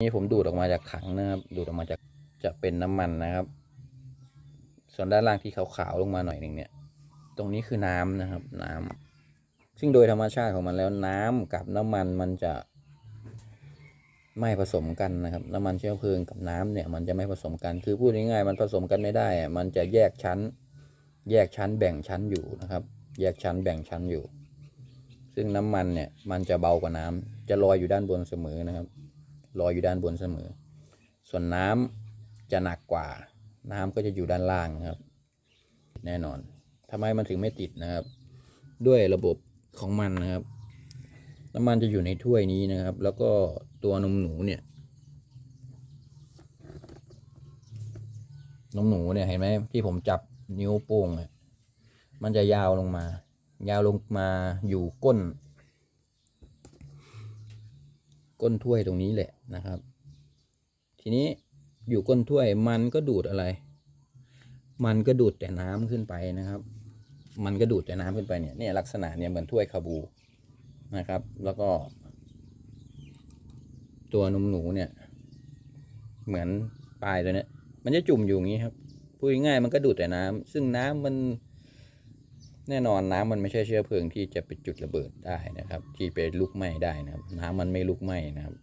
นี่ผมดูดออกมาจากถังนะครับดูดออกมาจากจะเป็นน้ำมันนะครับ ส่วนด้านล่างที่ขาวๆลงมาหน่อยหนึ่งเนี่ย ตรงนี้คือน้ำนะครับ น้ำซึ่งโดยธรรมชาติของมันแล้วน้ำกับน้ำมันมันจะไม่ผสมกันนะครับ น้ำมันเชื้อเพลิงกับน้ำเนี่ย มันจะไม่ผสมกันคือพูดง่ายๆมันผสมกันไม่ได้ มันจะแยกชั้น แยกชั้นแบ่งชั้นอยู่นะครับ แยกชั้นแบ่งชั้นอยู่ ซึ่งน้ำมันเนี่ยมันจะเบากว่าน้ำจะลอยอยู่ด้านบนเสมอนะครับ ลอยอยู่ด้านบนเสมอ ส่วนน้ำจะหนักกว่า น้ำก็จะอยู่ด้านล่างครับ แน่นอนทำไมมันถึงไม่ติดนะครับ ด้วยระบบของมันนะครับ น้ำมันจะอยู่ในถ้วยนี้นะครับ แล้วก็ตัวนมหนูเนี่ยนมหนูเนี่ยเห็นไหมที่ผมจับนิ้วโป้งเนี่ยมันจะยาวลงมา ยาวลงมาอยู่ก้น ก้นถ้วยตรงนี้แหละนะครับ ทีนี้อยู่ก้นถ้วยมันก็ดูดอะไร มันก็ดูดแต่น้ำขึ้นไปนะครับ มันก็ดูดแต่น้ำขึ้นไปเนี่ยเนี่ยลักษณะเนี่ยเหมือนถ้วยคาบูนะครับ แล้วก็ ตัวนมหนูเนี่ย เหมือนปลายตัวเนี้ยมันจะจุ่มอยู่อย่างนี้ครับพูดง่ายมันก็ดูดแต่น้ำซึ่งน้ำมัน แน่นอนน้ำมันไม่ใช่เชื้อเพลิงที่จะไปจุดระเบิดได้นะครับ ที่ไปลุกไหม้ได้นะครับ น้ำมันไม่ลุกไหม้นะครับ